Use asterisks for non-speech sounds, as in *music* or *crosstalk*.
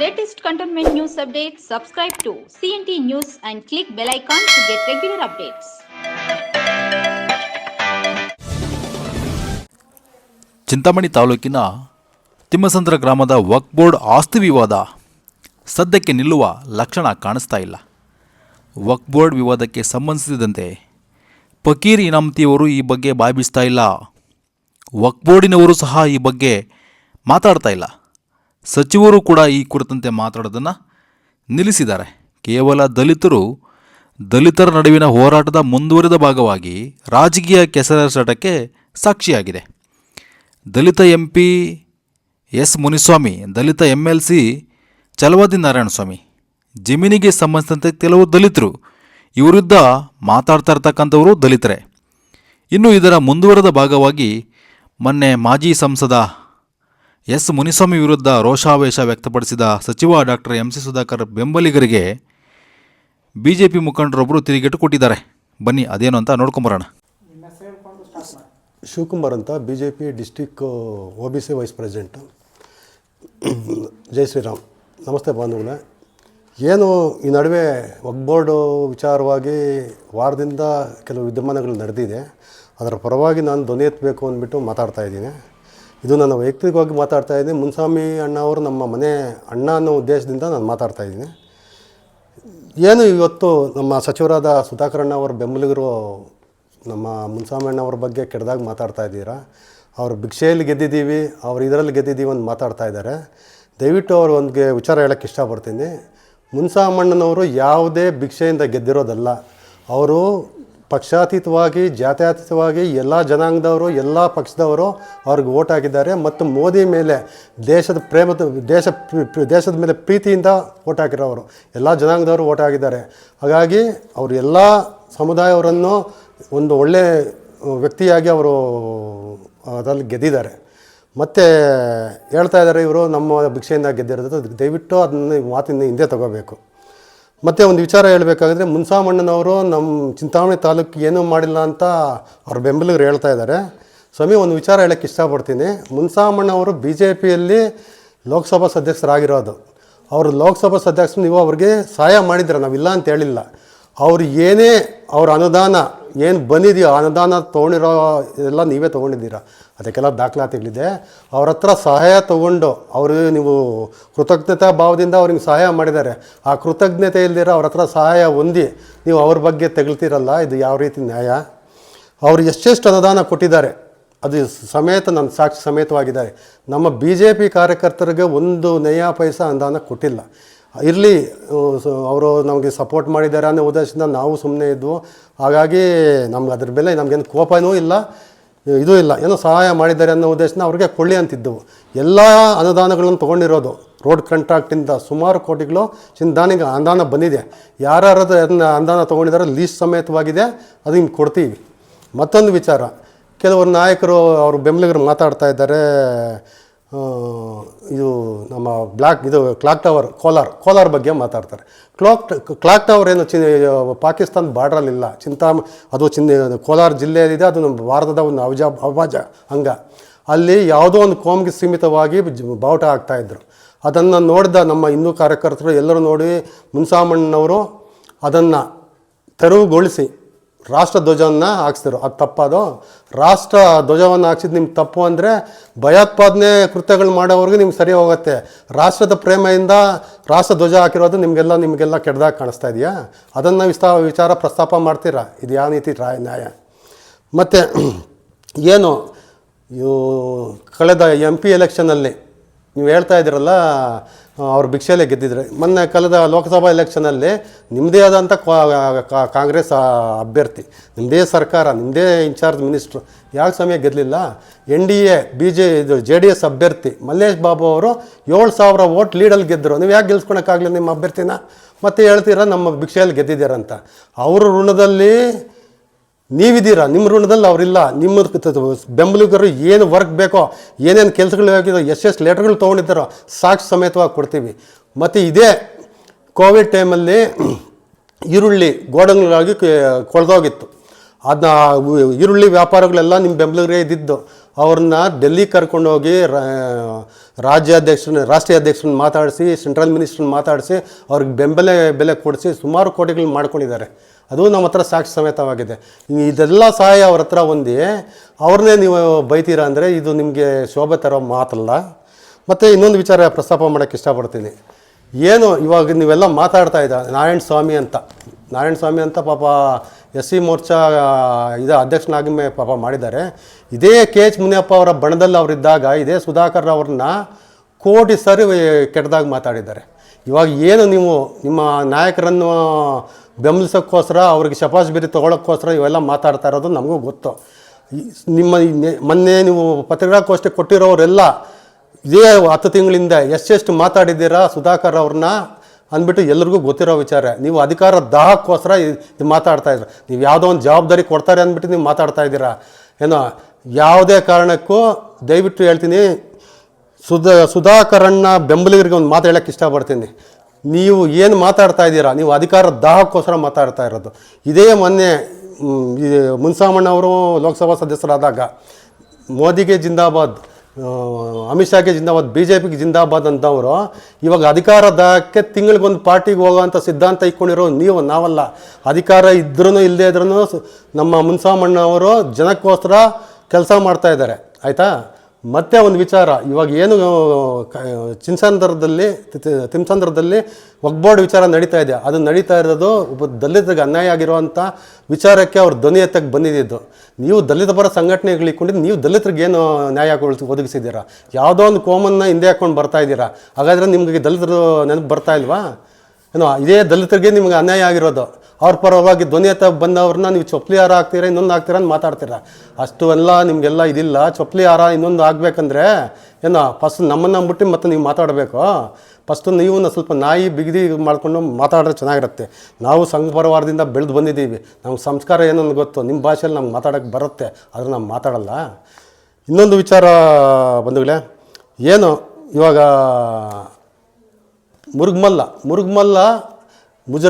latest cantonment news updates, subscribe to CNT News and click bell icon to get regular updates. Chintamani ತಾಲೂಕಿನ ತಿಮ್ಮಸಂದ್ರ ಗ್ರಾಮದ ವಕ್ board ಆಸ್ತಿ ವಿವಾದ. ಸದ್ಯಕ್ಕೆ ನಿಲ್ಲುವ ಲಕ್ಷಣ ಕಾಣಿಸ್ತಾ ಇಲ್ಲ. ವಕ್ ಬೋರ್ಡ್ ವಿವಾದಕ್ಕೆ ಸಂಬಂಧಿಸಿದಂತೆ ಫಕೀರ್ ಇನಾಮ್ತಿಯವರು ಈ ಬಗ್ಗೆ ಬಾಯ್ಬಿಸ್ತಾ ಇಲ್ಲ. ವಕ್ ಬೋರ್ಡಿನವರು ಸಹ ಈ ಬಗ್ಗೆ ಮಾತಾಡ್ತಾ ಇಲ್ಲ. ಸಚಿವರು ಕೂಡ ಈ ಕುರಿತಂತೆ ಮಾತಾಡೋದನ್ನು ನಿಲ್ಲಿಸಿದ್ದಾರೆ. ಕೇವಲ ದಲಿತರು, ದಲಿತರ ನಡುವಿನ ಹೋರಾಟದ ಮುಂದುವರಿದ ಭಾಗವಾಗಿ ರಾಜಕೀಯ ಕೆಸರಸಾಟಕ್ಕೆ ಸಾಕ್ಷಿಯಾಗಿದೆ. Dalit M P S Muniswamy, Dalit M L C Chalavadi Narayanaswamy, ಜಮೀನಿಗೆ ಸಂಬಂಧಿಸಿದಂತೆ ಕೆಲವು ದಲಿತರು ಇವರಿದ್ದ ಮಾತಾಡ್ತಾ ಇರ್ತಕ್ಕಂಥವರು ದಲಿತರೇ. ಇನ್ನು ಇದರ ಮುಂದುವರೆದ ಭಾಗವಾಗಿ ಮೊನ್ನೆ ಮಾಜಿ ಸಂಸದ ಎಸ್ ಮುನಿಸ್ವಾಮಿ ವಿರುದ್ಧ ರೋಷಾವೇಶ ವ್ಯಕ್ತಪಡಿಸಿದ ಸಚಿವ ಡಾಕ್ಟರ್ ಎಂ ಸಿ ಸುಧಾಕರ್ ಬೆಂಬಲಿಗರಿಗೆ ಬಿ ಜೆ ಪಿ ಮುಖಂಡರೊಬ್ಬರು ತಿರುಗೇಟು ಕೊಟ್ಟಿದ್ದಾರೆ. ಬನ್ನಿ, ಅದೇನು ಅಂತ ನೋಡ್ಕೊಂಬರೋಣ. ಶಿವಕುಮಾರ್ ಅಂತ B J P district O B C vice president. ಜೈ ಶ್ರೀರಾಮ್. ನಮಸ್ತೆ ಬಾಂಧವಗಳೇ. ಏನು ಈ ನಡುವೆ ಒಗ್ಬೋರ್ಡು ವಿಚಾರವಾಗಿ ವಾರದಿಂದ ಕೆಲವು ವಿದ್ಯಮಾನಗಳು ನಡೆದಿದೆ. ಅದರ ಪರವಾಗಿ ನಾನು ಧ್ವನಿ ಎತ್ತಬೇಕು ಅಂದ್ಬಿಟ್ಟು ಮಾತಾಡ್ತಾ ಇದ್ದೀನಿ. ಇದು ನಾನು ವೈಯಕ್ತಿಕವಾಗಿ ಮಾತಾಡ್ತಾ ಇದ್ದೀನಿ. ಮುನ್ಸ್ವಾಮಿ ಅಣ್ಣ ಅವರು ನಮ್ಮ ಮನೆ ಅಣ್ಣ ಅನ್ನೋ ಉದ್ದೇಶದಿಂದ ನಾನು ಮಾತಾಡ್ತಾ ಇದ್ದೀನಿ. ಏನು ಇವತ್ತು ನಮ್ಮ ಸಚಿವರಾದ ಸುಧಾಕರಣ್ಣ ಅವರ ಬೆಂಬಲಿಗರು ನಮ್ಮ ಮುನ್ಸಾಮಣ್ಣ ಅವ್ರ ಬಗ್ಗೆ ಕೆಡ್ದಾಗ ಮಾತಾಡ್ತಾ ಇದ್ದೀರಾ? ಅವರು ಭಿಕ್ಷೆಯಲ್ಲಿ ಗೆದ್ದಿದ್ದೀವಿ, ಅವ್ರು ಇದರಲ್ಲಿ ಗೆದ್ದಿದ್ದೀವಿ ಅಂತ ಮಾತಾಡ್ತಾ ಇದ್ದಾರೆ. ದಯವಿಟ್ಟು ಅವ್ರು ಒಂದಿಗೆ ವಿಚಾರ ಹೇಳೋಕ್ಕೆ ಇಷ್ಟಪಡ್ತೀನಿ. ಮುನ್ಸಾಮಣ್ಣನವರು ಯಾವುದೇ ಭಿಕ್ಷೆಯಿಂದ ಗೆದ್ದಿರೋದಲ್ಲ. ಅವರು ಪಕ್ಷಾತೀತವಾಗಿ, ಜಾತ್ಯತೀತವಾಗಿ ಎಲ್ಲ ಜನಾಂಗದವರು, ಎಲ್ಲ ಪಕ್ಷದವರು ಅವ್ರಿಗೆ ಓಟ್ ಹಾಕಿದ್ದಾರೆ ಮತ್ತು ಮೋದಿ ಮೇಲೆ ದೇಶದ ಪ್ರೇಮದ, ದೇಶ ದೇಶದ ಮೇಲೆ ಪ್ರೀತಿಯಿಂದ ಓಟ್ ಹಾಕಿರೋರು. ಎಲ್ಲ ಜನಾಂಗದವರು ಓಟ್ ಹಾಕಿದ್ದಾರೆ. ಹಾಗಾಗಿ ಅವರು ಎಲ್ಲ ಸಮುದಾಯವರನ್ನು ಒಂದು ಒಳ್ಳೆ ವ್ಯಕ್ತಿಯಾಗಿ ಅವರು ಅದರಲ್ಲಿ ಗೆದ್ದಿದ್ದಾರೆ. ಮತ್ತು ಹೇಳ್ತಾ ಇದ್ದಾರೆ ಇವರು ನಮ್ಮ ಭಿಕ್ಷೆಯಿಂದ ಗೆದ್ದಿರೋದು. ದಯವಿಟ್ಟು ಅದನ್ನು ಮಾತಿನ ಹಿಂದೆ ತಗೋಬೇಕು. ಮತ್ತು ಒಂದು ವಿಚಾರ ಹೇಳಬೇಕಾದ್ರೆ ಮುನ್ಸಾಮಣ್ಣನವರು ನಮ್ಮ ಚಿಂತಾಮಣಿ ತಾಲೂಕು ಏನೂ ಮಾಡಿಲ್ಲ ಅಂತ ಅವ್ರ ಬೆಂಬಲಿಗರು ಹೇಳ್ತಾ ಇದ್ದಾರೆ. ಸ್ವಾಮಿ, ಒಂದು ವಿಚಾರ ಹೇಳೋಕ್ಕೆ ಇಷ್ಟಪಡ್ತೀನಿ. ಮುನ್ಸಾಮಣ್ಣವರು ಬಿ ಜೆ ಪಿಯಲ್ಲಿ ಲೋಕಸಭಾ ಸದಸ್ಯರಾಗಿರೋದು. ಅವರು ಲೋಕಸಭಾ ಸದಸ್ಯರು, ನೀವು ಅವ್ರಿಗೆ ಸಹಾಯ ಮಾಡಿದ್ರೆ ನಾವಿಲ್ಲ ಅಂತ ಹೇಳಿಲ್ಲ. ಅವ್ರು ಏನೇ ಅವ್ರ ಅನುದಾನ, ಏನು ಬಂದಿದೆಯೋ ಅನುದಾನ ತೊಗೊಂಡಿರೋ ಎಲ್ಲ ನೀವೇ ತೊಗೊಂಡಿದ್ದೀರಾ? ಅದಕ್ಕೆಲ್ಲ ದಾಖಲಾತಿಗಳಿದೆ. ಅವ್ರ ಹತ್ರ ಸಹಾಯ ತೊಗೊಂಡು ಅವರು ನೀವು ಕೃತಜ್ಞತಾ ಭಾವದಿಂದ ಅವ್ರಿಗೆ ಸಹಾಯ ಮಾಡಿದ್ದಾರೆ. ಆ ಕೃತಜ್ಞತೆ ಇಲ್ದಿರೋ ಅವ್ರ ಹತ್ರ ಸಹಾಯ ಹೊಂದಿ ನೀವು ಅವ್ರ ಬಗ್ಗೆ ತೆಗಳ್ತೀರಲ್ಲ, ಇದು ಯಾವ ರೀತಿ ನ್ಯಾಯ? ಅವರು ಎಷ್ಟೆಷ್ಟು ಅನುದಾನ ಕೊಟ್ಟಿದ್ದಾರೆ, ಅದು ಸಮೇತ ನನ್ನ ಸಾಕ್ಷಿ ಸಮೇತವಾಗಿದ್ದಾರೆ. ನಮ್ಮ ಬಿ ಜೆ ಪಿ ಕಾರ್ಯಕರ್ತರಿಗೆ ಒಂದು ನಯ ಪೈಸ ಅನುದಾನ ಕೊಟ್ಟಿಲ್ಲ. ಇರಲಿ ಅವರು ನಮಗೆ ಸಪೋರ್ಟ್ ಮಾಡಿದ್ದಾರೆ ಅನ್ನೋ ಉದ್ದೇಶದಿಂದ ನಾವು ಸುಮ್ಮನೆ ಇದ್ವು. ಹಾಗಾಗಿ ನಮ್ಗೆ ಅದ್ರ ಮೇಲೆ ನಮಗೇನು ಕೋಪನೂ ಇಲ್ಲ. ಇದು ಇಲ್ಲ. ಏನೋ ಸಹಾಯ ಮಾಡಿದ್ದಾರೆ ಅನ್ನೋ ಉದ್ದೇಶನ ಅವ್ರಿಗೆ ಕೊಳ್ಳಿ ಅಂತಿದ್ದವು. ಎಲ್ಲ ಅನುದಾನಗಳನ್ನು ತೊಗೊಂಡಿರೋದು. ರೋಡ್ ಕಾಂಟ್ರಾಕ್ಟಿಂದ ಸುಮಾರು ಕೋಟಿಗಳು ಚಿಂತಾನಿಗೆ ಅನುದಾನ ಬಂದಿದೆ. ಯಾರ್ಯಾರು ಅದನ್ನು ಅನುದಾನ ತೊಗೊಂಡಿದ್ದಾರೆ ಲೀಸ್ಟ್ ಸಮೇತವಾಗಿದೆ. ಅದು ಕೊಡ್ತೀವಿ. ಮತ್ತೊಂದು ವಿಚಾರ. ಕೆಲವರು ನಾಯಕರು ಅವರು ಬೆಂಬಲಿಗರು ಮಾತಾಡ್ತಾ ಇದ್ದಾರೆ. ಇದು ನಮ್ಮ ಬ್ಲ್ಯಾಕ್ ಇದು ಕ್ಲಾಕ್ ಟವರ್, ಕೋಲಾರ್, ಕೋಲಾರ ಬಗ್ಗೆ ಮಾತಾಡ್ತಾರೆ. ಕ್ಲಾಕ್ ಕ್ಲಾಕ್ ಟವರ್ ಏನು ಚಿ ಪಾಕಿಸ್ತಾನ ಬಾರ್ಡ್ರಲ್ಲಿಲ್ಲ ಚಿಂತಾಮ, ಅದು ಚಿನ್ನ ಕೋಲಾರ ಜಿಲ್ಲೆಯಲ್ಲಿದೆ, ಅದು ನಮ್ಮ ಭಾರತದ ಒಂದು ಅವಜ ಅವಾಜ ಅಂಗ. ಅಲ್ಲಿ ಯಾವುದೋ ಒಂದು ಕೋಮ್ಗೆ ಸೀಮಿತವಾಗಿ ಬಾವುಟ ಆಗ್ತಾಯಿದ್ರು ಅದನ್ನು ನೋಡಿದ ನಮ್ಮ ಹಿಂದೂ ಕಾರ್ಯಕರ್ತರು ಎಲ್ಲರೂ ನೋಡಿ, ಮುನ್ಸಾಮಣ್ಣನವರು ಅದನ್ನು ತೆರವುಗೊಳಿಸಿ ರಾಷ್ಟ್ರ ಧ್ವಜವನ್ನು ಹಾಕ್ಸಿದ್ರು ಅದು ತಪ್ಪದು? ರಾಷ್ಟ್ರ ಧ್ವಜವನ್ನು ಹಾಕ್ಸಿದ್ದು ನಿಮ್ಗೆ ತಪ್ಪು ಅಂದರೆ ಭಯೋತ್ಪಾದನೆ ಕೃತ್ಯಗಳು ಮಾಡೋವರೆಗೂ ನಿಮ್ಗೆ ಸರಿ ಹೋಗುತ್ತೆ. ರಾಷ್ಟ್ರದ ಪ್ರೇಮೆಯಿಂದ ರಾಷ್ಟ್ರ ಧ್ವಜ ಹಾಕಿರೋದು ನಿಮಗೆಲ್ಲ ನಿಮಗೆಲ್ಲ ಕೆಡ್ದಾಗಿ ಕಾಣಿಸ್ತಾ ಇದೆಯಾ? ಅದನ್ನು ವಿಸ್ತಾ ವಿಚಾರ ಪ್ರಸ್ತಾಪ ಮಾಡ್ತೀರಾ? ಇದು ಯಾವ ನೀತಿ ರಾ- ನ್ಯಾಯ? ಮತ್ತು, *clears throat* ಏನು? ಇವು ಕಳೆದ ಎಂ ಪಿ ಎಲೆಕ್ಷನಲ್ಲಿ ನೀವು ಹೇಳ್ತಾ ಇದ್ದೀರಲ್ಲ ಅವ್ರು ಭಿಕ್ಷೆಯಲ್ಲೇ ಗೆದ್ದಿದ್ರೆ. ಮೊನ್ನೆ ಕಳೆದ ಲೋಕಸಭಾ ಎಲೆಕ್ಷನಲ್ಲಿ ನಿಮ್ಮದೇ ಆದಂಥ ಕಾಂಗ್ರೆಸ್ ಅಭ್ಯರ್ಥಿ ನಿಮ್ಮದೇ ಸರ್ಕಾರ ನಿಮ್ಮದೇ ಇನ್ಚಾರ್ಜ್ ಮಿನಿಸ್ಟ್ರು ಯಾವ ಸಮಯ ಗೆದ್ದಲಿಲ್ಲ N D A, B J, ಇದು ಜೆ ಡಿ ಎಸ್ ಅಭ್ಯರ್ಥಿ ಮಲ್ಲೇಶ್ ಬಾಬು ಅವರು ಏಳು ಸಾವಿರ ಓಟ್ ಲೀಡಲ್ಲಿ ಗೆದ್ದರು ನೀವು ಯಾಕೆ ಗೆಲ್ಸ್ಕೊಳಕ್ಕಾಗಲಿ ನಿಮ್ಮ ಅಭ್ಯರ್ಥಿನ? ಮತ್ತೆ ಹೇಳ್ತೀರಾ, ನಮ್ಮ ಭಿಕ್ಷೆಯಲ್ಲಿ ಗೆದ್ದಿದ್ದೀರಂತ. ಅವರು ಋಣದಲ್ಲಿ ನೀವಿದ್ದೀರಾ? ನಿಮ್ಮ ಋಣದಲ್ಲಿ ಅವರಿಲ್ಲ. ನಿಮ್ಮ ಬೆಂಬಲಿಗರು ಏನು ವರ್ಕ್ ಬೇಕೋ, ಏನೇನು ಕೆಲಸಗಳು ಆಗಿದೋ ಎಷ್ಟೆಷ್ಟು ಲೆಟರ್ಗಳು ತೊಗೊಂಡಿದ್ದಾರೋ ಸಾಕ್ಷಿ ಸಮೇತವಾಗಿ ಕೊಡ್ತೀವಿ. ಮತ್ತು ಇದೇ ಕೋವಿಡ್ ಟೈಮಲ್ಲಿ ಈರುಳ್ಳಿ ಗೋಡಂಗಳಾಗಿ ಕೊಳೆದೋಗಿತ್ತು. ಅದನ್ನ ಈರುಳ್ಳಿ ವ್ಯಾಪಾರಗಳೆಲ್ಲ ನಿಮ್ಮ ಬೆಂಬಲಿಗರೇ ಇದ್ದಿದ್ದು. ಅವ್ರನ್ನ ಡೆಲ್ಲಿ ಕರ್ಕೊಂಡೋಗಿ ರಾಜ್ಯಾಧ್ಯಕ್ಷರನ್ನ ರಾಷ್ಟ್ರೀಯ ಅಧ್ಯಕ್ಷರನ್ನ ಮಾತಾಡಿಸಿ, ಸೆಂಟ್ರಲ್ ಮಿನಿಸ್ಟ್ರನ್ನ ಮಾತಾಡಿಸಿ, ಅವ್ರಿಗೆ ಬೆಂಬಲ, ಬೆಲೆ ಕೊಡಿಸಿ ಸುಮಾರು ಕೋಟಿಗಳು ಮಾಡ್ಕೊಂಡಿದ್ದಾರೆ. ಅದು ನಮ್ಮ ಹತ್ರ ಸಾಕ್ಷಿ ಸಮೇತವಾಗಿದೆ. ಇದೆಲ್ಲ ಸಹಾಯ ಅವ್ರ ಹತ್ರ ಹೊಂದಿ ಅವ್ರನ್ನೇ ನೀವು ಬೈತೀರಾ ಅಂದರೆ ಇದು ನಿಮಗೆ ಶೋಭೆ ತರೋ ಮಾತಲ್ಲ. ಮತ್ತು ಇನ್ನೊಂದು ವಿಚಾರ ಪ್ರಸ್ತಾಪ ಮಾಡೋಕ್ಕೆ ಇಷ್ಟಪಡ್ತೀನಿ. ಏನು ಇವಾಗ ನೀವೆಲ್ಲ ಮಾತಾಡ್ತಾ ಇದ್ದ ನಾರಾಯಣ ಸ್ವಾಮಿ ಅಂತ. ನಾರಾಯಣ ಸ್ವಾಮಿ ಅಂತ ಪಾಪ ಎಸ್ ಸಿ ಮೋರ್ಚಾ ಇದು ಅಧ್ಯಕ್ಷನಾಗಿ ಪಾಪ ಮಾಡಿದ್ದಾರೆ. ಇದೇ ಕೆ ಎಚ್ ಮುನಿಯಪ್ಪ ಅವರ ಬಣದಲ್ಲಿ ಅವರಿದ್ದಾಗ ಇದೇ ಸುಧಾಕರ್ ಅವ್ರನ್ನ ಕೋಟಿ ಸರಿ ಕೆಟ್ಟದಾಗಿ ಮಾತಾಡಿದ್ದಾರೆ. ಇವಾಗ ಏನು ನೀವು ನಿಮ್ಮ ನಾಯಕರನ್ನು ಬೆಂಬಲಿಸೋಕ್ಕೋಸ್ಕರ, ಅವ್ರಿಗೆ ಶಪಾಸ್ ಬೇರಿ ತೊಗೊಳಕ್ಕೋಸ್ಕರ ಇವೆಲ್ಲ ಮಾತಾಡ್ತಾ ಇರೋದು ನಮಗೂ ಗೊತ್ತು. ನಿಮ್ಮ ಮೊನ್ನೆ ನೀವು ಪತ್ರಿಕಾಗೋಷ್ಠಿ ಕೊಟ್ಟಿರೋರೆಲ್ಲ ಇದೇ ಹತ್ತು ತಿಂಗಳಿಂದ ಎಷ್ಟೆಷ್ಟು ಮಾತಾಡಿದ್ದೀರಾ ಸುಧಾಕರ್ ಅವ್ರನ್ನ ಅಂದ್ಬಿಟ್ಟು ಎಲ್ರಿಗೂ ಗೊತ್ತಿರೋ ವಿಚಾರ. ನೀವು ಅಧಿಕಾರ ದಾಹಕ್ಕೋಸ್ಕರ ಇದು ಮಾತಾಡ್ತಾ ಇದ್ದೀರ. ನೀವು ಯಾವುದೋ ಒಂದು ಜವಾಬ್ದಾರಿ ಕೊಡ್ತಾರೆ ಅಂದ್ಬಿಟ್ಟು ನೀವು ಮಾತಾಡ್ತಾ ಇದ್ದೀರಾ. ಏನೋ ಯಾವುದೇ ಕಾರಣಕ್ಕೂ ದಯವಿಟ್ಟು ಹೇಳ್ತೀನಿ ಸುಧಾ ಸುಧಾಕರಣ್ಣ ಬೆಂಬಲಿಗರಿಗೆ ಒಂದು ಮಾತು ಹೇಳಕ್ಕೆ ಇಷ್ಟಪಡ್ತೀನಿ. ನೀವು ಏನು ಮಾತಾಡ್ತಾ ಇದ್ದೀರಾ, ನೀವು ಅಧಿಕಾರ ದಾಹಕ್ಕೋಸ್ಕರ ಮಾತಾಡ್ತಾ ಇರೋದು. ಇದೇ ಮೊನ್ನೆ ಮುನ್ಸಾಮಣ್ಣ ಅವರು ಲೋಕಸಭಾ ಸದಸ್ಯರಾದಾಗ ಮೋದಿಗೆ ಜಿಂದಾಬಾದ್ ಅಮಿತ್ ಶಾಗೆ ಜಿಂದಾಬಾದ್ ಬಿ ಜೆ ಪಿಗೆ ಜಿಂದಾಬಾದ್ ಅಂತವರು ಇವಾಗ ಅಧಿಕಾರ ದಾಹಕ್ಕೆ ತಿಂಗಳಿಗೊಂದು ಪಾರ್ಟಿಗೆ ಹೋಗೋವಂಥ ಸಿದ್ಧಾಂತ ಇಟ್ಕೊಂಡಿರೋ ನೀವು, ನಾವಲ್ಲ. ಅಧಿಕಾರ ಇದ್ರೂ ಇಲ್ಲದೇ ಇದ್ರೂ ನಮ್ಮ ಮುನ್ಸಾಮಣ್ಣ ಅವರು ಜನಕ್ಕೋಸ್ಕರ ಕೆಲಸ ಮಾಡ್ತಾ ಇದ್ದಾರೆ. ಆಯಿತಾ? ಮತ್ತೆ ಒಂದು ವಿಚಾರ, ಇವಾಗ ಏನು ಚಿನ್ಸಂದರ್ಭದಲ್ಲಿ ಚಿನ್ಸಂದ್ರದಲ್ಲಿ ತಿ- ತಿಮ್ಸಂದ್ರದಲ್ಲಿ ಒಗ್ಬೋರ್ಡ್ ವಿಚಾರ ನಡೀತಾ ಇದೆ. ಅದು ನಡೀತಾ ಇರೋದು ಒಬ್ಬ ದಲಿತರಿಗೆ ಅನ್ಯಾಯ ಆಗಿರುವಂಥ ವಿಚಾರಕ್ಕೆ ಅವ್ರು ಧ್ವನಿ ಎತ್ತಕ್ಕೆ ಬಂದಿದ್ದು. ನೀವು ದಲಿತ ಪರ ಸಂಘಟನೆಗಳು ಇಟ್ಕೊಂಡಿದ್ದು ನೀವು ದಲಿತರಿಗೆ ಏನು ನ್ಯಾಯ ಒದಗಿಸಿದ್ದೀರಾ? ಯಾವುದೋ ಒಂದು ಕೋಮನ್ನ ಹಿಂದೆ ಹಾಕ್ಕೊಂಡು ಬರ್ತಾ ಇದ್ದೀರಾ? ಹಾಗಾದರೆ ನಿಮಗೆ ದಲಿತರು ನೆನಪು ಬರ್ತಾ ಇಲ್ವಾ? ಏನೋ ಇದೇ ದಲಿತರಿಗೆ ನಿಮ್ಗೆ ಅನ್ಯಾಯ ಆಗಿರೋದು. ಅವ್ರ ಪರವಾಗಿ ಧ್ವನಿ ಎತ್ತ ಬಂದವ್ರನ್ನ ನೀವು ಚೊಪ್ಲಿ ಹಾರ ಹಾಕ್ತೀರಾ ಇನ್ನೊಂದು ಹಾಕ್ತೀರಾ ಅಂತ ಮಾತಾಡ್ತೀರಾ. ಅಷ್ಟು ಎಲ್ಲ ನಿಮಗೆಲ್ಲ ಇದಿಲ್ಲ. ಚೊಪ್ಲಿ ಹಾರ ಇನ್ನೊಂದು ಆಗಬೇಕಂದ್ರೆ ಏನೋ ಫಸ್ಟ್ ನಮ್ಮನ್ನು ಬಿಟ್ಟು ಮತ್ತೆ ನೀವು ಮಾತಾಡಬೇಕು. ಫಸ್ಟು ನೀವು ಸ್ವಲ್ಪ ನಾಯಿ ಬಿಗಿದಿ ಮಾಡ್ಕೊಂಡು ಮಾತಾಡಿದ್ರೆ ಚೆನ್ನಾಗಿರುತ್ತೆ. ನಾವು ಸಂಘ ಪರಿವಾರದಿಂದ ಬೆಳೆದು ಬಂದಿದ್ದೀವಿ. ನಮ್ಗೆ ಸಂಸ್ಕಾರ ಏನನ್ನು ಗೊತ್ತು? ನಿಮ್ಮ ಭಾಷೆಯಲ್ಲಿ ನಮ್ಗೆ ಮಾತಾಡೋಕ್ಕೆ ಬರುತ್ತೆ. ಆದರೆ ನಾವು ಮಾತಾಡಲ್ಲ. ಇನ್ನೊಂದು ವಿಚಾರ ಬಂಧುಗಳೇ. ಏನು ಇವಾಗ మురుగుమల్ల మురుగుమల్ల ముజ